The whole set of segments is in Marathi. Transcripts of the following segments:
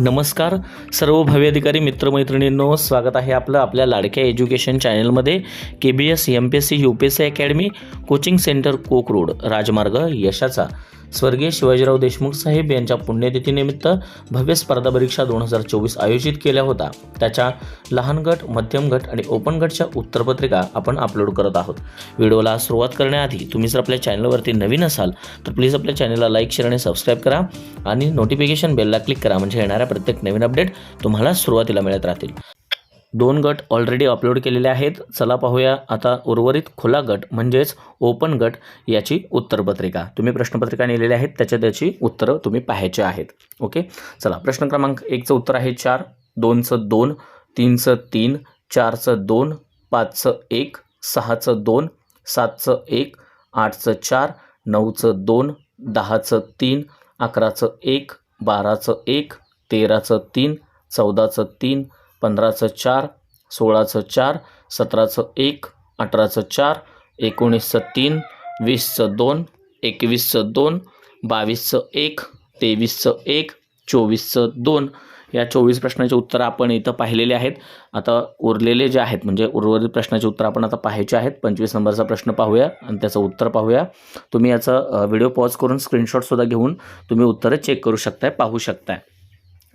नमस्कार. सर्व भव्य अधिकारी मित्रमैत्रिणींनो स्वागत आहे आपलं आपल्या लाडक्या एज्युकेशन चॅनलमध्ये. K B S M P S C U P S C academy coaching centre कोक रोड राजमार्ग यशाचा. स्वर्गीय शिवाजीराव देशमुख साहेब यांच्या पुण्यतिथीनिमित्त भव्य स्पर्धा परीक्षा दोन हजार चोवीस आयोजित केल्या होता. त्याच्या लहान गट मध्यम गट आणि ओपन गटच्या उत्तरपत्रिका आपण अपलोड करत आहोत. व्हिडिओला सुरुवात करण्याआधी तुम्ही जर आपल्या चॅनलवरती नवीन असाल तर प्लीज आपल्या चॅनलला लाईक शेअर आणि सबस्क्राईब करा. आणि नोटिफिकेशन बेलला क्लिक करा म्हणजे येणाऱ्या प्रत्येक नवीन अपडेट तुम्हाला सुरुवातीला मिळत राहतील. दोन गट ऑलरेडी अपलोड केलेले आहेत. चला पाहूया आता उर्वरित खुला गट म्हणजेच ओपन गट याची उत्तरपत्रिका. तुम्ही प्रश्नपत्रिका नेलेल्या आहेत त्याच्या त्याची उत्तरं तुम्ही पाहायची आहेत. ओके चला प्रश्न क्रमांक एकचं उत्तर आहे चार दोनचं दोन तीनचं तीन चारचं दोन पाचचं एक सहाचं दोन सातचं एक आठचं चार नऊचं दोन दहाचं तीन अकराचं एक बाराचं एक तेराचं तीन चौदाचं तीन पंधराचं चार सोळाचं चार सतराचं एक अठराचं चार एकोणीसचं तीन वीसचं दोन एकवीसचं दोन बावीसचं एक तेवीसचं एक चोवीसचं दोन. या चोवीस प्रश्नाचे उत्तरं आपण इथं पाहिलेले आहेत. आता उरलेले जे आहेत म्हणजे उर्वरित प्रश्नाचे उत्तर आपण आता पाहायचे आहेत. पंचवीस नंबरचा प्रश्न पाहूया आणि त्याचं उत्तर पाहूया. तुम्ही याचा व्हिडिओ पॉज करून स्क्रीनशॉटसुद्धा घेऊन तुम्ही उत्तरं चेक करू शकताय पाहू शकताय.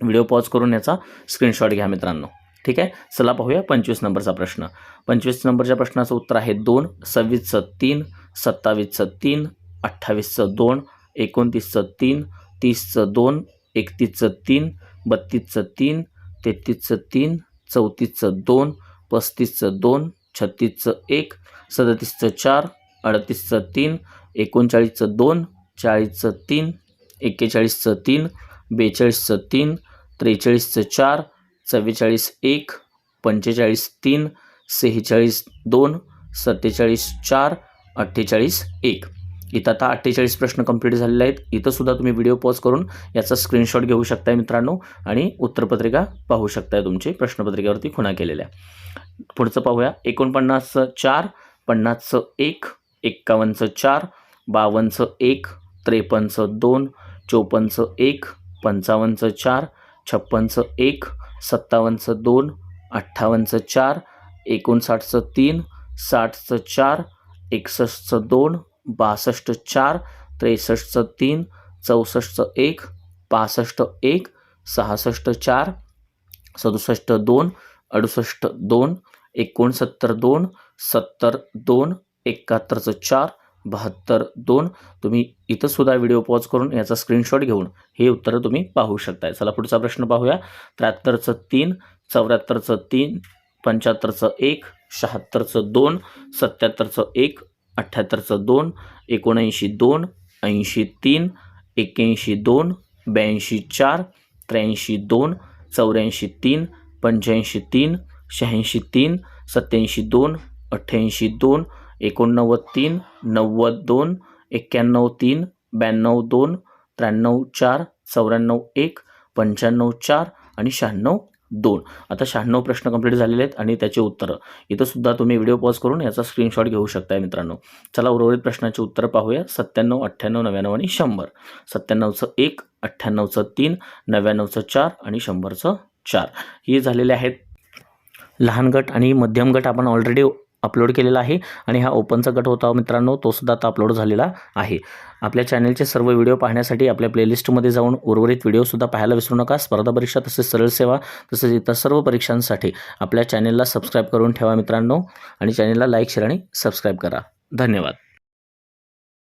व्हिडिओ पॉज करून याचा स्क्रीनशॉट घ्या मित्रांनो. ठीक आहे? चला पाहूया पंचवीस नंबरचा प्रश्न. पंचवीस नंबरच्या प्रश्नाचं उत्तर आहे दोन सव्वीसचं तीन सत्तावीसचं तीन अठ्ठावीसचं दोन एकोणतीसचं तीन तीसचं दोन एकतीसचं तीन बत्तीसचं तीन तेहतीसचं तीन चौतीसचं दोन पस्तीसचं दोन छत्तीसचं एक सदतीसचं चार अडतीसचं तीन एकोणचाळीसचं दोन चाळीसचं तीन एक्केचाळीसचं तीन बेचाळीसचं तीन त्रेचाळीसचं चार चव्वेचाळीस एक पंचेचाळीस तीन सेहेचाळीस दोन सत्तेचाळीस चार अठ्ठेचाळीस एक. इथं आता अठ्ठेचाळीस प्रश्न कंप्लीट झालेले आहेत. इथंसुद्धा तुम्ही व्हिडिओ पॉज करून याचा स्क्रीनशॉट घेऊ शकताय मित्रांनो आणि उत्तरपत्रिका पाहू शकताय तुमची प्रश्नपत्रिकेवरती खुणा केलेल्या. पुढचं पाहूया. एकोणपन्नासचं चार पन्नासचं एक एक्कावन्नचं चार बावन्नचं एक त्रेपन्नचं दोन चोपन्नचं एक पंचावन्नचं चार छप्पनचं एक सत्तावन्नचं दोन अठ्ठावन्नचं चार एकोणसाठचं तीन साठचं चार एकसष्टचं दोन बासष्ट चार त्रेसष्टचं तीन चौसष्टचं एक पासष्ट एक सहासष्ट चार सदुसष्ट दोन अडुसष्ट दोन एकोणसत्तर दोन सत्तर दोन एकाहत्तरचं चार बहात्तर दोन. तुम्ही इथंसुद्धा व्हिडिओ पॉज करून याचा स्क्रीनशॉट घेऊन हे उत्तरं तुम्ही पाहू शकताय. चला पुढचा प्रश्न पाहूया. त्र्याहत्तरचं तीन चौऱ्याहत्तरचं तीन पंच्याहत्तरचं एक शहात्तरचं दोन सत्याहत्तरचं एक अठ्ठ्याहत्तरचं दोन एकोणऐंशी दोन ऐंशी तीन एक्याऐंशी दोन ब्याऐंशी चार त्र्याऐंशी दोन चौऱ्याऐंशी तीन पंच्याऐंशी तीन शहाऐंशी तीन सत्याऐंशी दोन अठ्ठ्याऐंशी दोन एकोणनव्वद तीन नव्वद दोन एक्क्याण्णव तीन ब्याण्णव दोन त्र्याण्णव चार चौऱ्याण्णव एक पंच्याण्णव चार आणि शहाण्णव दोन. आता शहाण्णव प्रश्न कंप्लीट झालेले आहेत आणि त्याची उत्तरं. इथंसुद्धा तुम्ही व्हिडिओ पॉज करून याचा स्क्रीनशॉट घेऊ शकताय मित्रांनो. चला उर्वरित प्रश्नाची उत्तरं पाहूया. सत्त्याण्णव अठ्ठ्याण्णव नव्याण्णव आणि शंभर. सत्त्याण्णवचं एक अठ्ठ्याण्णवचं तीन नव्याण्णवचं चार आणि शंभरचं चार. हे झालेले आहेत लहान गट आणि मध्यम गट. आपण ऑलरेडी अपलोड केलेला आहे आणि हा ओपनचा गट होता मित्रांनो तो सुद्धा आता अपलोड झालेला आहे. आपल्या चॅनलचे सर्व व्हिडिओ पाहण्यासाठी आपल्या प्लेलिस्टमध्ये जाऊन उर्वरित व्हिडिओसुद्धा पाहायला विसरू नका. स्पर्धा परीक्षा तसेच सरळ सेवा तसेच इतर सर्व परीक्षांसाठी आपल्या चॅनलला सबस्क्राईब करून ठेवा मित्रांनो आणि चॅनलला लाईक शेअर आणि सबस्क्राईब करा. धन्यवाद.